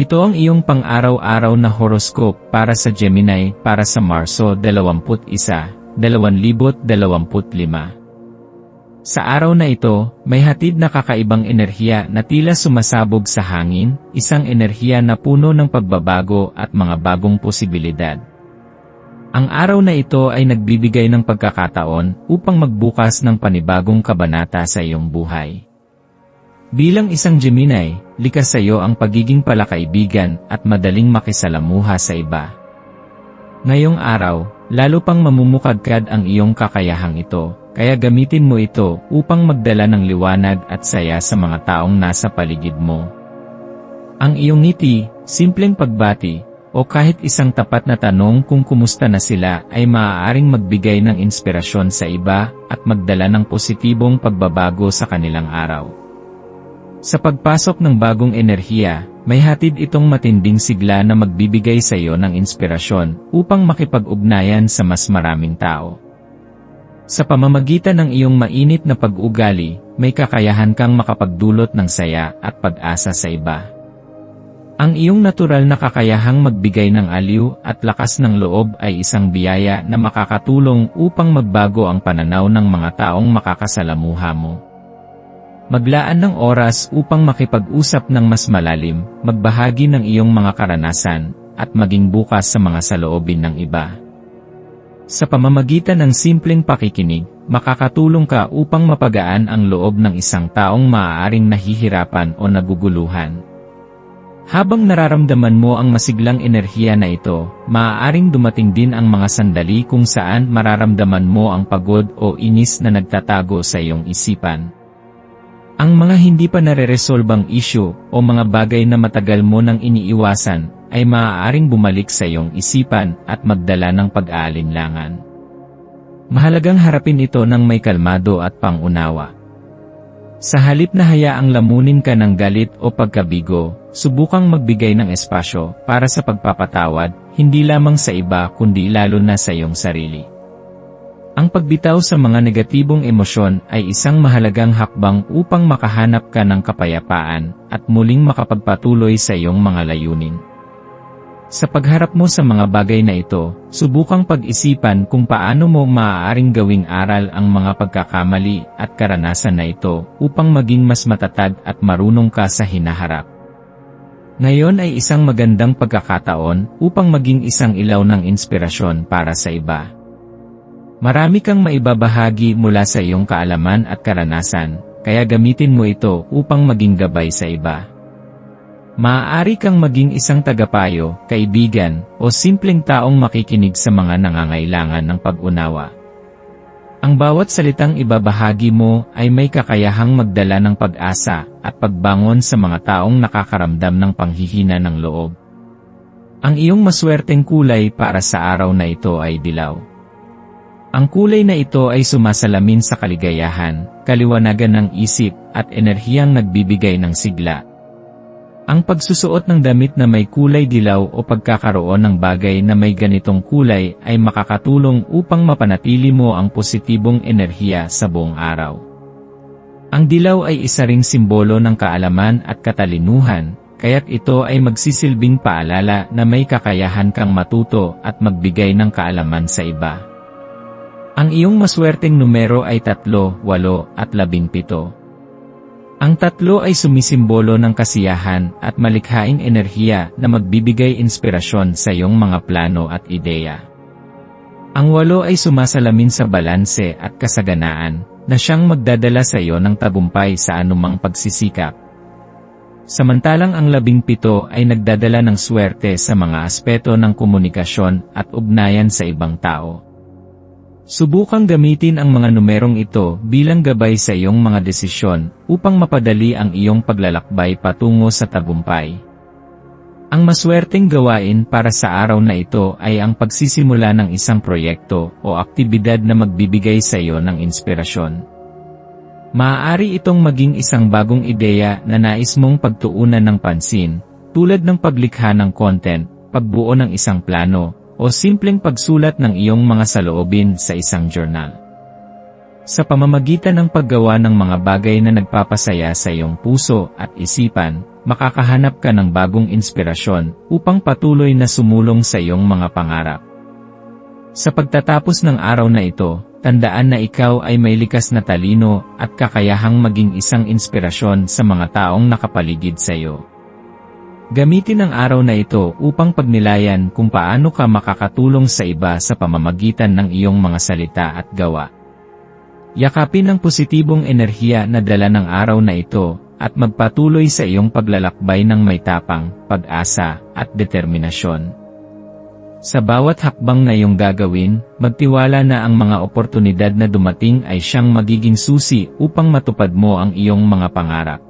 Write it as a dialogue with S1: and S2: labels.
S1: Ito ang iyong pang-araw-araw na horoscope para sa Gemini para sa Marso 21, 2025. Sa araw na ito, may hatid na kakaibang enerhiya na tila sumasabog sa hangin, isang enerhiya na puno ng pagbabago at mga bagong posibilidad. Ang araw na ito ay nagbibigay ng pagkakataon upang magbukas ng panibagong kabanata sa iyong buhay. Bilang isang Gemini, likas sa iyo ang pagiging palakaibigan at madaling makisalamuha sa iba. Ngayong araw, lalo pang mamumukadkad ang iyong kakayahang ito, kaya gamitin mo ito upang magdala ng liwanag at saya sa mga taong nasa paligid mo. Ang iyong ngiti, simpleng pagbati, o kahit isang tapat na tanong kung kumusta na sila ay maaaring magbigay ng inspirasyon sa iba at magdala ng positibong pagbabago sa kanilang araw. Sa pagpasok ng bagong enerhiya, may hatid itong matinding sigla na magbibigay sa iyo ng inspirasyon upang makipag-ugnayan sa mas maraming tao. Sa pamamagitan ng iyong mainit na pag-ugali, may kakayahan kang makapagdulot ng saya at pag-asa sa iba. Ang iyong natural na kakayahang magbigay ng aliw at lakas ng loob ay isang biyaya na makakatulong upang magbago ang pananaw ng mga taong makakasalamuha mo. Maglaan ng oras upang makipag-usap ng mas malalim, magbahagi ng iyong mga karanasan, at maging bukas sa mga saloobin ng iba. Sa pamamagitan ng simpleng pakikinig, makakatulong ka upang mapagaan ang loob ng isang taong maaaring nahihirapan o naguguluhan. Habang nararamdaman mo ang masiglang enerhiya na ito, maaaring dumating din ang mga sandali kung saan mararamdaman mo ang pagod o inis na nagtatago sa iyong isipan. Ang mga hindi pa nare-resolbang issue o mga bagay na matagal mo nang iniiwasan ay maaaring bumalik sa iyong isipan at magdala ng pag-aalinlangan. Mahalagang harapin ito ng may kalmado at pangunawa. Sa halip na hayaang lamunin ka ng galit o pagkabigo, subukang magbigay ng espasyo para sa pagpapatawad, hindi lamang sa iba kundi lalo na sa iyong sarili. Ang pagbitaw sa mga negatibong emosyon ay isang mahalagang hakbang upang makahanap ka ng kapayapaan at muling makapagpatuloy sa iyong mga layunin. Sa pagharap mo sa mga bagay na ito, subukang pag-isipan kung paano mo maaaring gawing aral ang mga pagkakamali at karanasan na ito upang maging mas matatag at marunong ka sa hinaharap. Ngayon ay isang magandang pagkakataon upang maging isang ilaw ng inspirasyon para sa iba. Marami kang maibabahagi mula sa iyong kaalaman at karanasan, kaya gamitin mo ito upang maging gabay sa iba. Maaari kang maging isang tagapayo, kaibigan, o simpleng taong makikinig sa mga nangangailangan ng pag-unawa. Ang bawat salitang ibabahagi mo ay may kakayahang magdala ng pag-asa at pagbangon sa mga taong nakakaramdam ng panghihina ng loob. Ang iyong maswerteng kulay para sa araw na ito ay dilaw. Ang kulay na ito ay sumasalamin sa kaligayahan, kaliwanagan ng isip, at enerhiyang nagbibigay ng sigla. Ang pagsusuot ng damit na may kulay dilaw o pagkakaroon ng bagay na may ganitong kulay ay makakatulong upang mapanatili mo ang positibong enerhiya sa buong araw. Ang dilaw ay isa ring simbolo ng kaalaman at katalinuhan, kaya't ito ay magsisilbing paalala na may kakayahan kang matuto at magbigay ng kaalaman sa iba. Ang iyong maswerteng numero ay 3, 8 at 17. Ang tatlo ay sumisimbolo ng kasiyahan at malikhaing enerhiya na magbibigay inspirasyon sa iyong mga plano at ideya. Ang walo ay sumasalamin sa balanse at kasaganaan, na siyang magdadala sa iyo ng tagumpay sa anumang pagsisikap. Samantalang ang labing pito ay nagdadala ng swerte sa mga aspeto ng komunikasyon at ugnayan sa ibang tao. Subukang gamitin ang mga numerong ito bilang gabay sa iyong mga desisyon upang mapadali ang iyong paglalakbay patungo sa tagumpay. Ang maswerteng gawain para sa araw na ito ay ang pagsisimula ng isang proyekto o aktibidad na magbibigay sa iyo ng inspirasyon. Maaari itong maging isang bagong ideya na nais mong pagtuunan ng pansin, tulad ng paglikha ng content, pagbuo ng isang plano, o simpleng pagsulat ng iyong mga saloobin sa isang journal. Sa pamamagitan ng paggawa ng mga bagay na nagpapasaya sa iyong puso at isipan, makakahanap ka ng bagong inspirasyon upang patuloy na sumulong sa iyong mga pangarap. Sa pagtatapos ng araw na ito, tandaan na ikaw ay may likas na talino at kakayahang maging isang inspirasyon sa mga taong nakapaligid sa iyo. Gamitin ang araw na ito upang pagnilayan kung paano ka makakatulong sa iba sa pamamagitan ng iyong mga salita at gawa. Yakapin ang positibong enerhiya na dala ng araw na ito at magpatuloy sa iyong paglalakbay ng may tapang, pag-asa, at determinasyon. Sa bawat hakbang na iyong gagawin, magtiwala na ang mga oportunidad na dumating ay siyang magiging susi upang matupad mo ang iyong mga pangarap.